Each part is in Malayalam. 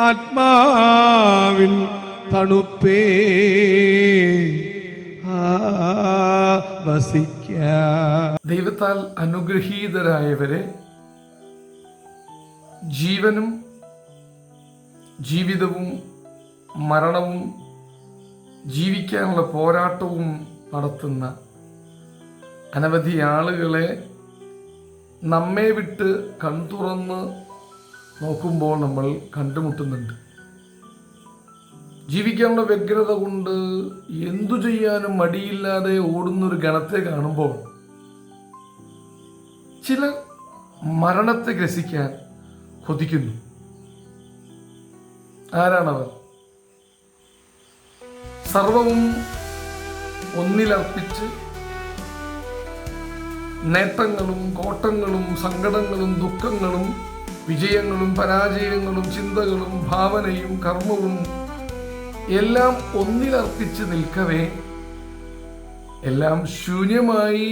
ആത്മാവിൻ തണുപ്പേ. ദൈവത്താൽ അനുഗ്രഹീതരായവരെ ജീവനും ജീവിതവും മരണവും ജീവിക്കാനുള്ള പോരാട്ടവും നടത്തുന്ന അനവധി ആളുകളെ നമ്മെ വിട്ട് കൺതുറന്ന് നോക്കുമ്പോൾ നമ്മൾ കണ്ടുമുട്ടുന്നുണ്ട്. ജീവിക്കാനുള്ള വ്യഗ്രത കൊണ്ട് എന്തു ചെയ്യാനും മടിയില്ലാതെ ഓടുന്നൊരു ഗണത്തെ കാണുമ്പോൾ ചില മരണത്തെ ഗ്രസിക്കാൻ കൊതിക്കുന്നു. ആരാണവർ? സർവവും ഒന്നിലർപ്പിച്ച് നേട്ടങ്ങളും കോട്ടങ്ങളും സങ്കടങ്ങളും ദുഃഖങ്ങളും വിജയങ്ങളും പരാജയങ്ങളും ചിന്തകളും ഭാവനയും കർമ്മവും എല്ലാം ഒന്നിലർപ്പിച്ച് നിൽക്കവേ. എല്ലാം ശൂന്യമായി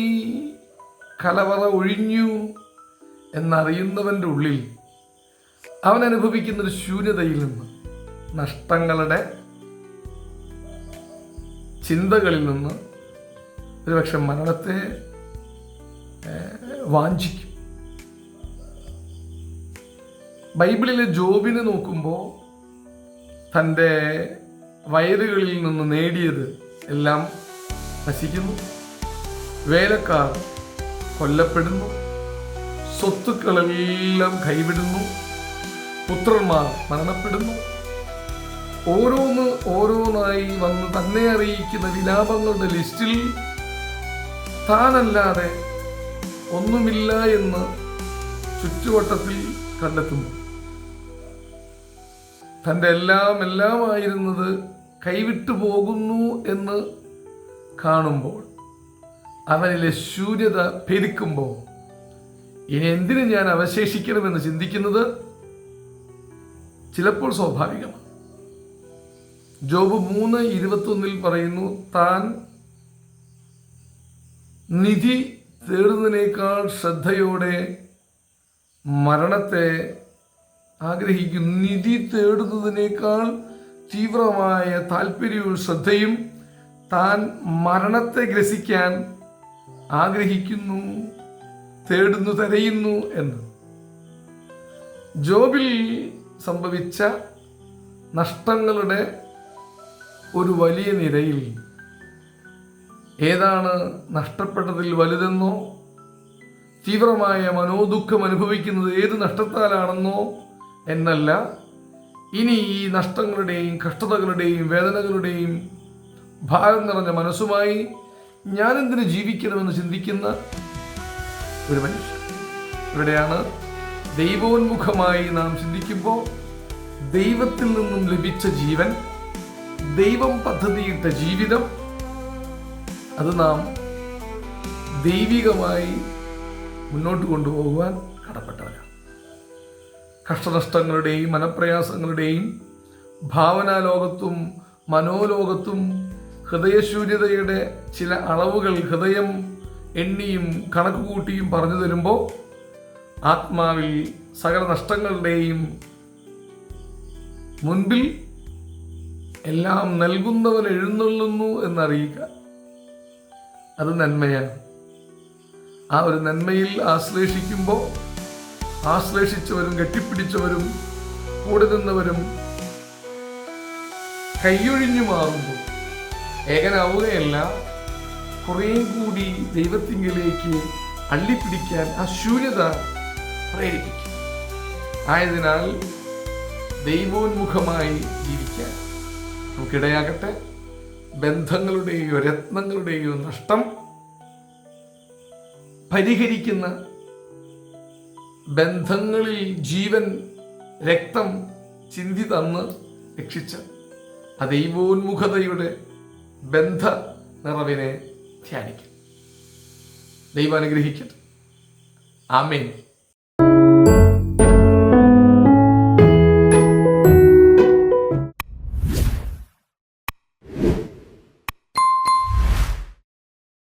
കലവറ ഒഴിഞ്ഞു എന്നറിയുന്നവന്റെ ഉള്ളിൽ അവൻ അനുഭവിക്കുന്ന ഒരു ശൂന്യതയിൽ നിന്ന് നഷ്ടങ്ങളുടെ ചിന്തകളിൽ നിന്ന് ഒരുപക്ഷെ മരണത്തെ വാഞ്ചിക്കും. ബൈബിളിലെ ജോബിനെ നോക്കുമ്പോൾ തന്റെ വയലുകളിൽ നിന്ന് നേടിയത് എല്ലാം നശിക്കുന്നു. വേലക്കാർ കൊല്ലപ്പെടുന്നു. സ്വത്തുക്കളെല്ലാം കൈവിടുന്നു. പുത്രന്മാർ മരണപ്പെടുന്നു. ഓരോന്ന് ഓരോന്നായി വന്ന് തന്നെ അറിയിക്കുന്ന വിലാപങ്ങളുടെ ലിസ്റ്റിൽ താനല്ലാതെ ഒന്നുമില്ല എന്ന് ചുറ്റുവട്ടത്തിൽ കണ്ടെത്തുന്നു. തന്റെ എല്ലാം എല്ലാമായിരുന്നത് കൈവിട്ടു പോകുന്നു എന്ന് കാണുമ്പോൾ അവനിലെ ശൂന്യത പെരുക്കുമ്പോൾ ഇനി എന്തിനു ഞാൻ അവശേഷിക്കണമെന്ന് ചിന്തിക്കുന്നത്? ചിലപ്പോൾ സ്വാഭാവികമാണ്. ജോബ് മൂന്ന് ഇരുപത്തൊന്നിൽ പറയുന്നു താൻ നിധി തേടുന്നതിനേക്കാൾ ശ്രദ്ധയോടെ മരണത്തെ ആഗ്രഹിക്കുന്നു. നിധി തേടുന്നതിനേക്കാൾ തീവ്രമായ താല്പര്യവും ശ്രദ്ധയും താൻ മരണത്തെ ഗ്രസിക്കാൻ ആഗ്രഹിക്കുന്നു തേടുന്നു തരയുന്നു എന്ന്. ജോബിൽ സംഭവിച്ച നഷ്ടങ്ങളുടെ ഒരു വലിയ നിരയിൽ ഏതാണ് നഷ്ടപ്പെട്ടതിൽ വലുതെന്നോ തീവ്രമായ മനോദുഃഖം അനുഭവിക്കുന്നത് ഏത് നഷ്ടത്താലാണെന്നോ എന്നല്ല ഇനി ഈ നഷ്ടങ്ങളുടെയും കഷ്ടതകളുടെയും വേദനകളുടെയും ഭാരം നിറഞ്ഞ മനസ്സുമായി ഞാനെന്തിനു ജീവിക്കണമെന്ന് ചിന്തിക്കുന്ന ഒരു മനുഷ്യൻ. ഇവിടെയാണ് ദൈവോന്മുഖമായി നാം ചിന്തിക്കുമ്പോൾ ദൈവത്തിൽ നിന്നും ലഭിച്ച ജീവൻ ദൈവം പദ്ധതിയിട്ട ജീവിതം. അത് നാം ദൈവികമായി മുന്നോട്ട് കൊണ്ടുപോകുവാൻ കടപ്പെട്ടവരാണ് കഷ്ടനഷ്ടങ്ങളുടെയും മനപ്രയാസങ്ങളുടെയും ഭാവനാലോകത്തും മനോലോകത്തും ഹൃദയശൂന്യതയുടെ ചില അളവുകൾ ഹൃദയം എണ്ണിയും കണക്ക് കൂട്ടിയും പറഞ്ഞു തരുമ്പോൾ ആത്മാവിൽ സകല നഷ്ടങ്ങളുടെയും മുൻപിൽ എല്ലാം നൽകുന്നവൻ എഴുന്നള്ളുന്നു എന്നറിയുക അത് നന്മയാണ്. ആ ഒരു നന്മയിൽ ആശ്ലേഷിക്കുമ്പോൾ ആശ്ലേഷിച്ചവരും കെട്ടിപ്പിടിച്ചവരും കൂടെ നിന്നവരും കൈയൊഴിഞ്ഞു മാറുമ്പോൾ ഏകനാവുകയല്ല കുറേയും കൂടി ദൈവത്തിങ്കിലേക്ക് അള്ളിപ്പിടിക്കാൻ ആ ശൂന്യത പ്രേരിപ്പിക്കും. ആയതിനാൽ ദൈവോന്മുഖമായി ജീവിക്കാൻ നമുക്കിടയാകട്ടെ. ബന്ധങ്ങളുടെയോ രത്നങ്ങളുടെയോ നഷ്ടം പരിഹരിക്കുന്ന ബന്ധങ്ങളിൽ ജീവൻ രക്തം ചിന്തി തന്ന് രക്ഷിച്ച ആ ദൈവോന്മുഖതയുടെ ബന്ധ നിറവിനെ ധ്യാനിക്കും. ദൈവം അനുഗ്രഹിക്കട്ടെ. ആമേൻ.